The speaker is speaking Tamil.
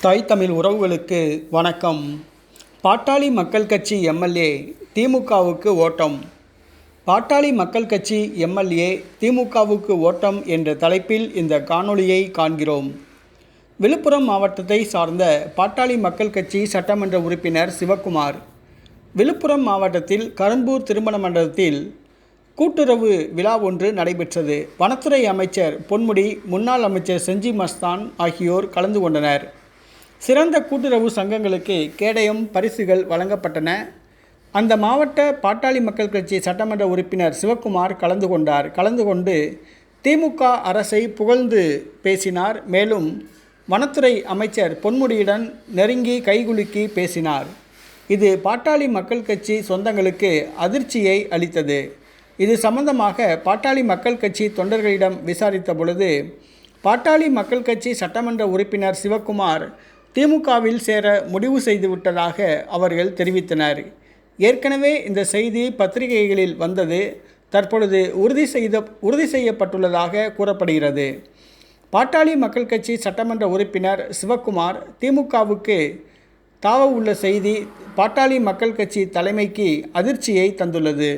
தாய் தமிழ் உறவுகளுக்கு வணக்கம். பாட்டாளி மக்கள் கட்சி எம்எல்ஏ திமுகவுக்கு ஓட்டம். பாட்டாளி மக்கள் கட்சி எம்எல்ஏ திமுகவுக்கு ஓட்டம் என்ற தலைப்பில் இந்த காணொளியை காண்கிறோம். விழுப்புரம் மாவட்டத்தை சார்ந்த பாட்டாளி மக்கள் கட்சி சட்டமன்ற உறுப்பினர் சிவக்குமார் விழுப்புரம் மாவட்டத்தில் கரம்பூர் திருமண மண்டலத்தில் கூட்டுறவு விழா ஒன்று நடைபெற்றது. வனத்துறை அமைச்சர் பொன்முடி முன்னாள் அமைச்சர் செஞ்சி மஸ்தான் ஆகியோர் கலந்து கொண்டனர். சிறந்த கூட்டுறவு சங்கங்களுக்கு கேடயம் பரிசுகள் வழங்கப்பட்டன. அந்த மாவட்ட பாட்டாளி மக்கள் கட்சி சட்டமன்ற உறுப்பினர் சிவக்குமார் கலந்து கொண்டார். கலந்து கொண்டு திமுக அரசை புகழ்ந்து பேசினார். மேலும் வனத்துறை அமைச்சர் பொன்முடியுடன் நெருங்கி கைகுலுக்கி பேசினார். இது பாட்டாளி மக்கள் கட்சி சொந்தங்களுக்கு அதிர்ச்சியை அளித்தது. இது சம்பந்தமாக பாட்டாளி மக்கள் கட்சி தொண்டர்களிடம் விசாரித்த பொழுது பாட்டாளி மக்கள் கட்சி சட்டமன்ற உறுப்பினர் சிவக்குமார் திமுகவில் சேர முடிவு செய்துவிட்டதாக அவர்கள் தெரிவித்தனர். ஏற்கனவே இந்த செய்தி பத்திரிகைகளில் வந்தது தற்பொழுது உறுதி செய்த உறுதி செய்யப்பட்டுள்ளதாக கூறப்படுகிறது. பாட்டாளி மக்கள் கட்சி சட்டமன்ற உறுப்பினர் சிவக்குமார் திமுகவுக்கு தாவ உள்ள செய்தி பாட்டாளி மக்கள் கட்சி தலைமைக்கு அதிர்ச்சியை தந்துள்ளது.